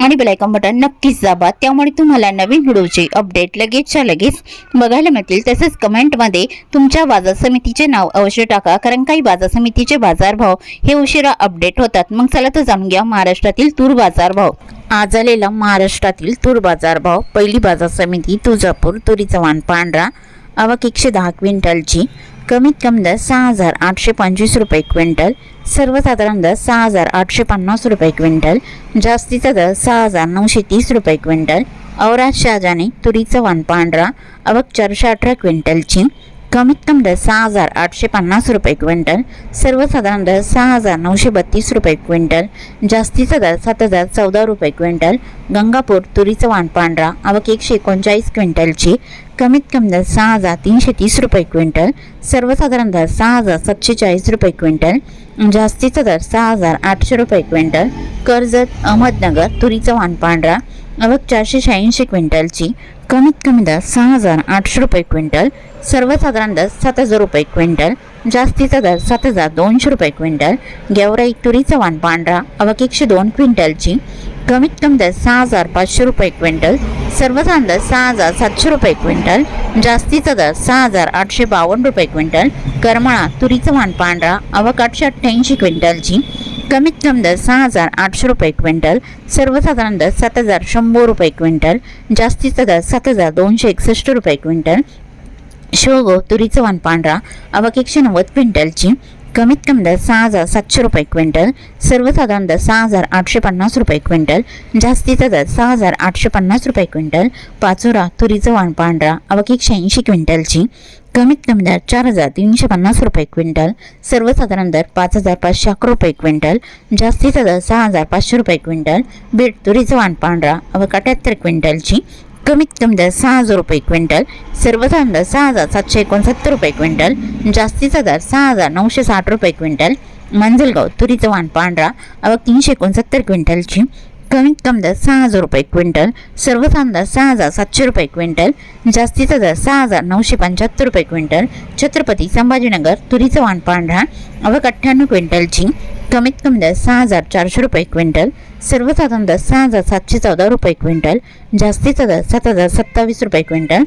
आणि bell icon button नक्कीच दाबा. त्यामुळे तुम्हाला नवीन व्हिडिओचे अपडेट लगेचच्या लगेच बघायला मिळतील. तसेच कमेंटमध्ये तुमच्या बाजार समितीचे नाव अवश्य टाका कारण काही बाजार समितीचे बाजारभाव हे उशिरा अपडेट होतात. मग चला तर जाणून घ्या महाराष्ट्रातील तूर बाजारभाव आज आलेला महाराष्ट्रातील तूर बाजारभाव पहिली बाजार समिती तुळजापूर तुरीचा वाण पांढरा. आवक एकशे दहा क्विंटलची. कमीत कमी दर सहा हजार आठशे पंचवीस रुपये क्विंटल सर्वसाधारण दर सहा हजार आठशे पन्नास रुपये क्विंटल जास्तीचा दर सहा हजार नऊशे तीस रुपये क्विंटल औराज शहाजाने तुरीचं वाण पांढरा अवक चारशे अठरा क्विंटलची कमीत कमी दर सहा हजार आठशे पन्नास रुपये क्विंटल सर्वसाधारण दर सहा हजार नऊशे बत्तीस रुपये क्विंटल जास्तीचा दर सात हजार चौदा रुपये क्विंटल गंगापूर तुरीचं वाण पांढरा आवक एकशे एकोणचाळीस क्विंटलची कमीत कमी दर सहा हजार तीनशे तीस रुपये क्विंटल सर्वसाधारण दर सहा हजार सातशे चाळीस रुपये क्विंटल जास्तीचा दर सहा हजार आठशे रुपये क्विंटल कर्जत अहमदनगर तुरीचं वाण पांढरा आवक चारशे शहाऐंशी क्विंटलची कमीत कमी दर सहा हजार आठशे रुपये क्विंटल सर्वसाधारण दर सात हजार रुपये क्विंटल जास्तीचा दर सात हजार दोनशे रुपये क्विंटल गेवराई तुरीचं वाण पांढरा आवक एकशे दोन क्विंटलची. कमीत कमी दर सहा हजार पाचशे रुपये क्विंटल सर्वसाधारण दर सहा हजार सातशे रुपये क्विंटल जास्तीचा दर सहा हजार आठशे बावन्न रुपये क्विंटल करमाळा तुरीचं वाण पांढरा अवक आठशे अठ्ठ्याऐंशी क्विंटलची. कमीत कमी दर सहा हजार आठशे रुपये क्विंटल सर्वसाधारण दर सात हजार शंभर रुपये क्विंटल जास्तीचा दर सात हजार दोनशे एकसष्ट रुपये क्विंटल शिवगो तुरीचं वाण पांढरा आवक एकशे नव्वद क्विंटलची कमीत कमी दर सहा हजार सातशे रुपये क्विंटल सर्वसाधारण दर सहा हजार आठशे पन्नास रुपये क्विंटल जास्तीचा दर सहा हजार आठशे पन्नास रुपये क्विंटल पाचोरा तुरीचं वाण पांढरा आवक एकशे ऐंशी क्विंटलची कमीत कमी दर चार हजार तीनशे पन्नास रुपये क्विंटल सर्वसाधारण दर पाच हजार पाचशे अकरा रुपये क्विंटल जास्तीचा दर सहा हजार पाचशे रुपये क्विंटल बीड तुरीचं वाण पांढरा आवक अठ्याहत्तर क्विंटलची कमीत कमी दर सहा हजार रुपये क्विंटल सर्वसाधारण दर सहा हजार सातशे एकोणसत्तर रुपये क्विंटल जास्तीचा दर सहा हजार नऊशे साठ रुपये क्विंटल मंजलगाव तुरीचं वाण पांढरा आवक तीनशे एकोणसत्तर क्विंटलची कमीत कमी दर सहा हजार रुपये क्विंटल सर्वसाधारण दर सहा हजार सातशे रुपये क्विंटल जास्तीचा दर सहा हजार नऊशे पंच्याहत्तर रुपये क्विंटल छत्रपती संभाजीनगर तुरीचं वाण पांढरा आवक अठ्ठ्याण्णव क्विंटलची कमीत कमी दर सहा हजार चारशे रुपये क्विंटल सर्वसाधारण दर सहा हजार सातशे चौदा रुपये क्विंटल जास्तीचा दर सात हजार सत्तावीस रुपये क्विंटल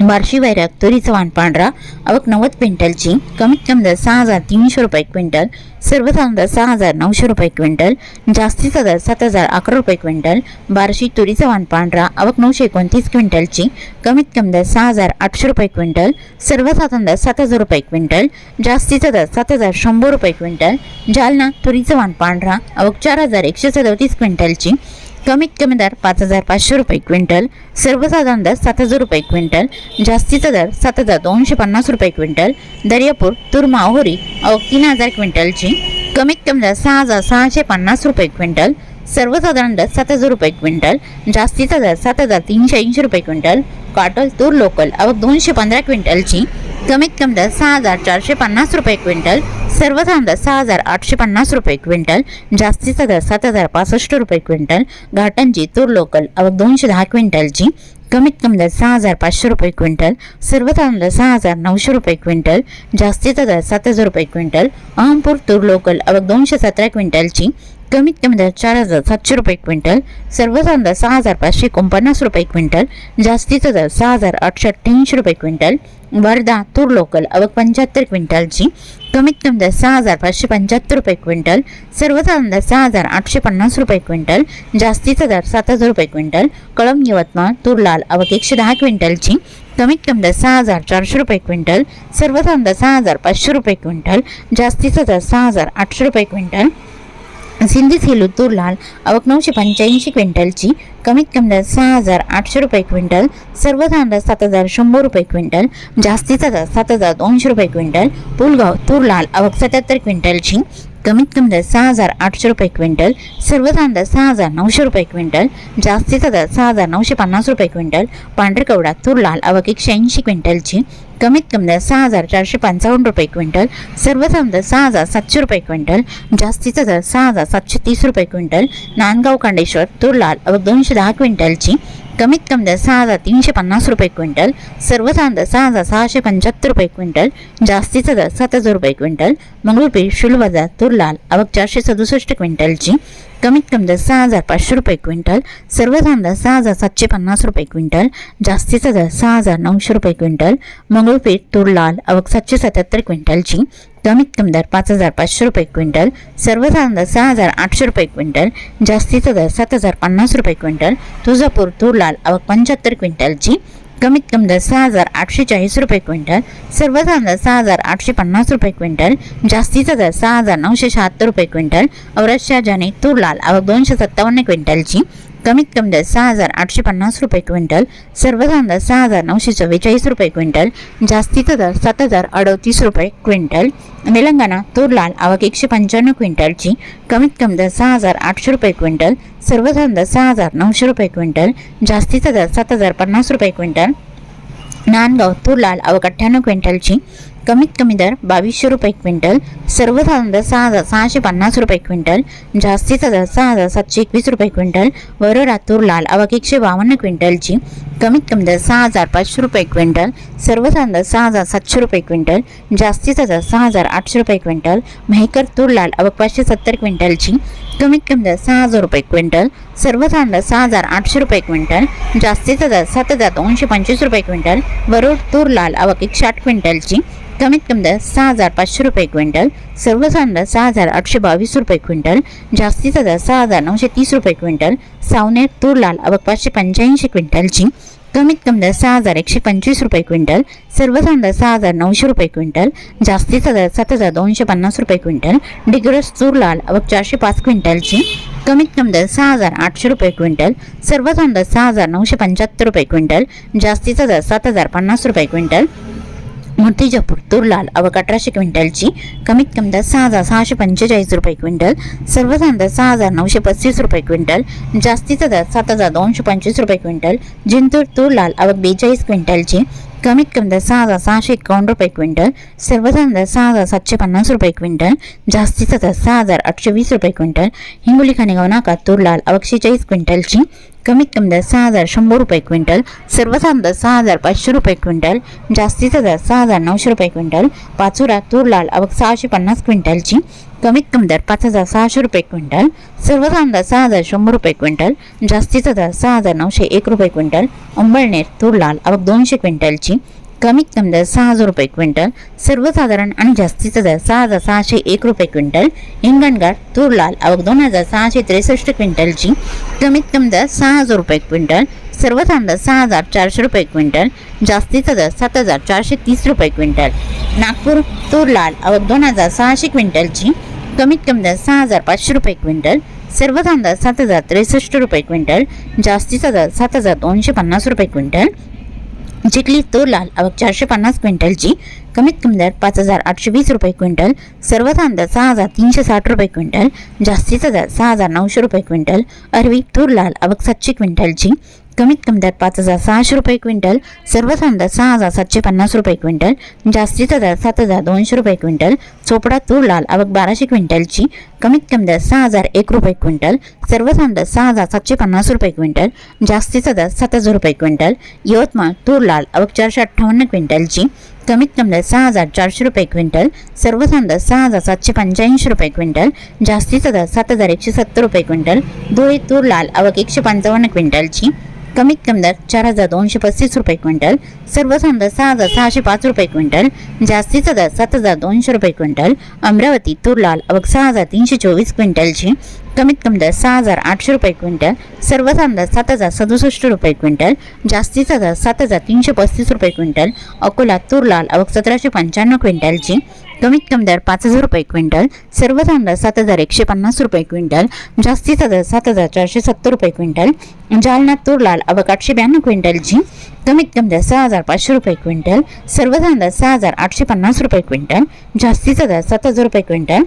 बार्शी वैराग तुरीचं वाण पांढरा आवक नव्वद क्विंटलची कमीत कमी दर सहा हजार तीनशे रुपये क्विंटल सर्वसाधारण दर सहा हजार नऊशे रुपये क्विंटल जास्तीचा दर सात हजार अकरा रुपये क्विंटल बार्शी तुरीचं वाण पांढरा आवक नऊशे एकोणतीस क्विंटलची कमीत कमी दर सहा हजार आठशे रुपये क्विंटल सर्वसाधारण दर सात हजार रुपये क्विंटल जास्तीचा दर सात हजार शंभर रुपये क्विंटल जालना तुरीचं वाण पांढरा आवक चार हजार एकशे सदोतीस क्विंटलची कमीत कमी दर पाच हजार पाचशे रुपये क्विंटल सर्वसाधारण दर सात हजार रुपये क्विंटल जास्तीचा दर सात हजार दोनशे पन्नास रुपये क्विंटल दर्यापूर तूर माहोरी अवक तीन हजार क्विंटलची कमीत कमी दर सहा हजार सहाशे पन्नास रुपये क्विंटल सर्वसाधारण दर सात हजार रुपये क्विंटल जास्तीचा दर सात हजार तीनशे ऐंशी रुपये क्विंटल काटल तूर लोकल अवक दोनशे पंधरा क्विंटलची कमीत कमी दर सहा हजार चारशे पन्नास रुपये क्विंटल सर्व दर सहा हजार आठशे पन्नास रुपये क्विंटल जास्तीचा दर सात हजार पासष्ट रुपये क्विंटल घाटांची तूर लोकल अवक दोनशे दहा क्विंटलची कमीत कमी दर सहा हजार पाचशे रुपये क्विंटल सर्व दर सहा हजार नऊशे रुपये क्विंटल जास्तीचा दर सात हजार रुपये क्विंटल अहमपूर तूर लोकल अवक दोनशे सतरा क्विंटलची कमीत कमी दर चार हजार सातशे रुपये क्विंटल सर्वसाधारण दर सहा हजार पाचशे एकोणपन्नास रुपये क्विंटल जास्तीचा दर सहा हजार आठशे अठ्ठ्याऐंशी रुपये क्विंटल वर्धा तूर लोकल अवक पंच्याहत्तर क्विंटलची कमीत कमी दर सहा हजार पाचशे पंच्याहत्तर रुपये क्विंटल सर्वसाधारण दर सहा हजार आठशे पन्नास रुपये क्विंटल जास्तीचा दर सात हजार रुपये क्विंटल कळम यवतमाळ तूर लाल अवक एकशे दहा क्विंटलची कमीत कमी दर सहा हजार चारशे रुपये क्विंटल सर्वसाधारण दर सहा हजार पाचशे रुपये क्विंटल जास्तीचा दर सहा हजार आठशे रुपये क्विंटल सिंधी सेलू तूर लाल आवक नऊशे पंच्याऐंशी क्विंटलची कमीत कमी दर सहा हजार आठशे रुपये क्विंटल सर्वसाधारण दर सात हजार शंभर रुपये क्विंटल जास्तीचा दर सात हजार दोनशे रुपये क्विंटल पुलगाव तूर लाल आवक सत्याहत्तर क्विंटलची कमीत कमी दर सहा हजार आठशे रुपये क्विंटल सर्वसाधारण दर सहा हजार नऊशे रुपये क्विंटल जास्तीचा दर सहा हजार नऊशे पन्नास रुपये क्विंटल पांढरकवडा तूर लाल आवक एकशे ऐंशी क्विंटलची कमीत कमी दर सहा हजार चारशे पंचावन्न रुपये क्विंटल सर्वसाम दर सहा हजार सातशे रुपये क्विंटल जास्तीचा दर सहा हजार सातशे तीस रुपये क्विंटल नांदगाव कांडेश्वर तुरलाल अवघ दोनशे दहा क्विंटलची कमीत कमी दर सहा हजार तीनशे पन्नास रुपये क्विंटल सर्वसाम दर सहा हजार सहाशे पंच्याहत्तर रुपये क्विंटल जास्तीचा दर सात हजार रुपये क्विंटल मंगळूरपीठ शुलबाजार तुरलाल अवघ चारशे सदुसष्ट क्विंटलची कमीत कमी दर सहा हजार पाचशे रुपये क्विंटल सर्वसाम दर सहा हजार सातशे पन्नास रुपये क्विंटल जास्तीचा दर सहा हजार नऊशे रुपये क्विंटल मंगळूरपीठ तूर लाल आवक सातशे सत्याहत्तर क्विंटलची कमीत कमी दर पाच हजार पाचशे रुपये क्विंटल सर्वसाधारण दर सहा हजार आठशे रुपये क्विंटल जास्तीचा दर सात हजार पन्नास रुपये क्विंटल तुळजापूर तूर लाल आवक पंच्याहत्तर क्विंटलची कमीत कमी दर सहा हजार आठशे चाळीस रुपये क्विंटल सर्वसाधारण दर सहा हजार आठशे पन्नास रुपये क्विंटल जास्तीचा दर सहा हजार नऊशे शहात्तर रुपये क्विंटल औरतच्या जाने तूर लाल आवक दोनशे सत्तावन्न क्विंटलची कमीत कमी दर सहा हजार आठशे पन्नास रुपये क्विंटल सर्वसाधारण दर सहा हजार नऊशे चव्वेचाळीस रुपये क्विंटल जास्तीचा दर सात हजार अडतीस रुपये क्विंटल तेलंगणा तूर लाल आवक एकशे पंच्याण्णव क्विंटलची कमीत कमी दर सहा हजार आठशे रुपये क्विंटल सर्वसाधारण दर सहा हजार नऊशे रुपये क्विंटल जास्तीचा दर सात हजार पन्नास रुपये क्विंटल नांदगाव तूर लाल आवक अठ्ठ्याण्णव क्विंटलची कमीत कमी दर बावीसशे रुपये क्विंटल सर्वसाधारण दर सहा हजार सहाशे पन्नास रुपये क्विंटल जास्तीचा दर सहा हजार सातशे एकवीस रुपये क्विंटल वर लाल अवघ एकशे बावन्न क्विंटलची कमीत कमी दर सहा हजार पाचशे रुपये क्विंटल सर्वसाधारण दर सहा हजार सातशे रुपये क्विंटल जास्तीचा दर सहा हजार आठशे रुपये क्विंटल मेहकर तूर लाल अवक पाचशे सत्तर क्विंटलची कमीत कमी दर सहा हजार रुपये क्विंटल सर्वसाधारण दर सहा हजार आठशे रुपये क्विंटल जास्तीचा दर सात हजार दोनशे पंचवीस रुपये क्विंटल वरोड तूर लाल अवक एकशे आठ क्विंटलची कमीत कमी दर सहा हजार पाचशे रुपये क्विंटल सर्वसाधारण दर सहा हजार आठशे बावीस रुपये क्विंटल जास्तीचा दर सहा हजार नऊशे तीस रुपये क्विंटल सावनेर तूर लाल आवक पाचशे पंच्याऐंशी क्विंटलची कमीत कमी दर सहा हजार एकशे पंचवीस रुपये क्विंटल सर्वसाधारण दर सहा हजार नऊशे रुपये क्विंटल जास्तीचा दर सात हजार दोनशे पन्नास रुपये क्विंटल डिग्रस तूर लाल आवक चारशे पाच क्विंटलची कमीत कमी दर सहा हजार आठशे रुपये क्विंटल सर्वसाधारण दर सहा हजार नऊशे पंच्याहत्तर रुपये क्विंटल जास्तीचा दर सात हजार पन्नास रुपये क्विंटल मूर्तिजापूर तूर लाल अठराशे क्विंटलची कमीत कमी दर सहा हजार सहाशे पंचेचाळीस रुपये क्विंटल सर्वसाधारण दर सहा हजार नऊशे पस्तीस रुपये क्विंटल जास्तीचा दर सात हजार दोनशे पंचवीस रुपये क्विंटल जिंतूर तूर लाल अवघ बेचाळीस क्विंटलची कमीत कमी दर सहा हजार सहाशे एकावन्न रुपये क्विंटल सर्वसाधारण दर सहा हजार सातशे पन्नास रुपये क्विंटल जास्तीचा दर सहा हजार आठशे वीस रुपये क्विंटल हिंगोली खानेगाव नाका तूर लाल अवघ क्विंटलची कमीत कमी दर सहा हजार शंभर रुपये क्विंटल सर्वसाधारण दर सहा हजार पाचशे रुपये क्विंटल जास्तीचा दर सहा हजार नऊशे रुपये क्विंटल पाचोरा तूर लाल अवघ सहाशे पन्नास क्विंटलची कमीत कमी दर पाच हजार सहाशे रुपये क्विंटल सर्वसाधारण दर सहा हजार शंभर रुपये क्विंटल जास्तीचा दर सहा हजार नऊशे एक रुपये क्विंटल अंबळनेर तूर लाल अवघ दोनशे क्विंटलची कमीत कमी दर सहा हजार रुपये क्विंटल सर्वसाधारण आणि जास्तीचा दर सहा हजार सहाशे एक रुपये क्विंटल हिंगणघाट तूर लाल अवघ दोन हजार सहाशे त्रेसष्ट क्विंटलची कमीत कमी दर सहा हजार रुपये क्विंटल सर्वसाधारण सहा हजार चारशे रुपये क्विंटल जास्तीचा दर सात हजार चारशे तीस रुपये क्विंटल. नागपूर तूर लाल अवघ दोन हजार सहाशे क्विंटलची कमीत कमी दर सहा हजार पाचशे रुपये क्विंटल सर्वसाधारण सात हजार त्रेसष्ट रुपये क्विंटल जास्तीचा दर सात हजार दोनशे पन्नास रुपये क्विंटल चिखली तूर लाल. आवक चारशे पन्नास क्विंटलची. कमीत कमी दर पाच हजार आठशे वीस रुपये क्विंटल. सर्वसाधारण दर सहा हजार तीनशे साठ रुपये क्विंटल. जास्तीचा दर सहा हजार नऊशे रुपये क्विंटल. अरवी तूर लाल. आवक सातशे क्विंटलची. कमीत कमी दर पाच हजार सहाशे रुपये क्विंटल सर्वसाधारण दर सहा हजार सातशे पन्नास रुपये क्विंटल जास्तीचा दर सात हजार दोनशे रुपये क्विंटल चोपडा तूर लाल आवक बाराशे क्विंटलची कमीत कमी दर सहा हजार एक रुपये क्विंटल सर्वसाधारण दर सहा हजार सातशे पन्नास रुपये क्विंटल जास्तीचा दर सात हजार रुपये क्विंटल यवतमाळ तूर लाल आवक चारशे अठ्ठावन्न क्विंटलची कमीत कमी दर सहा हजार चारशे रुपये क्विंटल सर्वसाधारण दर सहा हजार सातशे पंच्याऐंशी रुपये क्विंटल जास्तीचा दर सात हजार एकशे सत्तर रुपये क्विंटल धुळे तूर लाल आवक एकशे पंचावन्न क्विंटलची कमीत कमी दर चार हजार दोनशे पस्तीस रुपये क्विंटल सर्वसाधारण दर सहा हजार सहाशे पाच रुपये क्विंटल जास्तीचा दर सात हजार दोनशे रुपये क्विंटल अमरावती तुरलाल अवघ सहा हजार तीनशे चोवीस क्विंटलची कमीत कमी दर सहा हजार आठशे रुपये क्विंटल सर्वसाधारण दर सात हजार सदुसष्ट रुपये क्विंटल जास्तीचा दर सात हजार तीनशे पस्तीस रुपये क्विंटल अकोला तूर लाल अवघ सतराशे पंच्याण्णव क्विंटलची कमीत कमी दर पाच हजार रुपये क्विंटल सर्वसाधारण दर सात हजार एकशे पन्नास रुपये क्विंटल जास्तीचा दर सात हजार चारशे सत्तर रुपये क्विंटल जालना तूर लाल अवघ आठशे ब्याण्णव क्विंटलची कमीत कमी दर सहा हजार पाचशे रुपये क्विंटल सर्वसाधारण दर सहा हजार आठशे पन्नास रुपये क्विंटल जास्तीचा दर सात हजार रुपये क्विंटल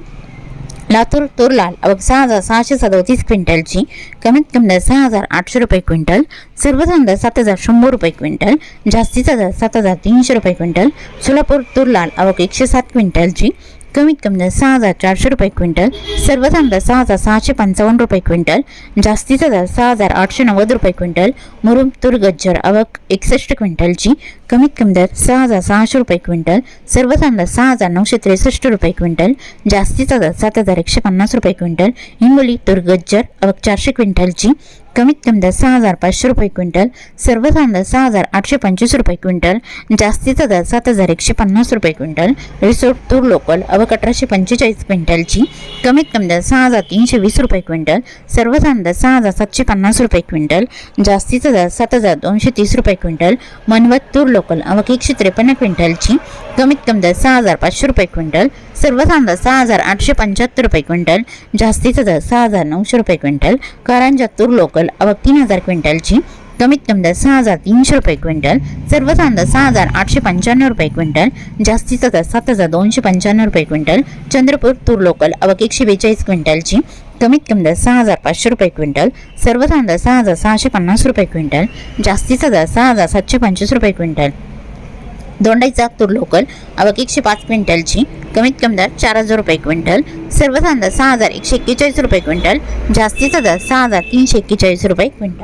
लातूर तुरलाल अवघ सहा हजार सहाशे सदोतीस क्विंटलची कमीत कमी दर सहा हजार आठशे रुपये क्विंटल सर्वसाधारण दर सात हजार शंभर रुपये क्विंटल जास्तीचा दर सात हजार तीनशे रुपये क्विंटल सोलापूर तुरलाल अवघ एकशे सात क्विंटलची कमीत कमी दर सहा हजार चारशे रुपये क्विंटल सर्वसाधारण दर सहा हजार सहाशे पंचावन्न रुपये क्विंटल जास्तीचा दर सहा हजार आठशे नव्वद रुपये क्विंटल मुरुम तूर गज्जर अवक एकसष्ट क्विंटलची कमीत कमी दर सहा हजार सहाशे रुपये क्विंटल सर्वसाधारण दर सहा हजार नऊशे त्रेसष्ट रुपये क्विंटल जास्तीचा दर सात हजार एकशे पन्नास रुपये क्विंटल हिंगोली तूर गज्जर अवक चारशे क्विंटलची कमीत कमी दर सहा हजार पाचशे रुपये क्विंटल सर्व दर सहा हजार आठशे पंचवीस रुपये क्विंटल जास्तीचा दर सात हजार एकशे पन्नास रुपये क्विंटल रिसोर्ट तूर लोकल अवक अठराशे पंचेचाळीस क्विंटलची कमीत कमी दर सहा हजार तीनशे वीस रुपये क्विंटल सर्व दर सहा हजार सातशे पन्नास रुपये क्विंटल जास्तीचा दर सात हजार दोनशे तीस रुपये क्विंटल मनवत तूर लोकल अवक एकशे त्रेपन्न क्विंटलची कमीत कमी दर सहा हजार पाचशे रुपये क्विंटल सर्व दर सहा हजार आठशे पंच्याहत्तर रुपये क्विंटल जास्तीचा दर सहा हजार नऊशे रुपये क्विंटल कारंजा तूर लोकल अवक तीन हजार क्विंटलची कमीत कमी दर सहा हजार तीनशे रुपये क्विंटल सर्वसाधारण दर सहा हजार आठशे पंच्याण्णव रुपये क्विंटल जास्तीचा दर सात हजार दोनशे पंच्याण्णव रुपये क्विंटल चंद्रपूर तूर लोकल अवक एकशे बेचाळीस क्विंटलची कमीत कमी दर सहा हजार पाचशे रुपये क्विंटल सर्वसाधारण दर सहा हजार सहाशे पन्नास रुपये क्विंटल जास्तीचा दर सहा हजार सातशे पंचवीस रुपये क्विंटल. दोंडाईचा तूर लोकल आवक एकशे पाच क्विंटलची कमीत कमी दर चार हजार रुपये क्विंटल सर्वसाधारण दर सहा हजार एकशे एक्केचाळीस रुपये क्विंटल जास्तीचा दर सहा हजार तीनशे एक्केचाळीस रुपये क्विंटल.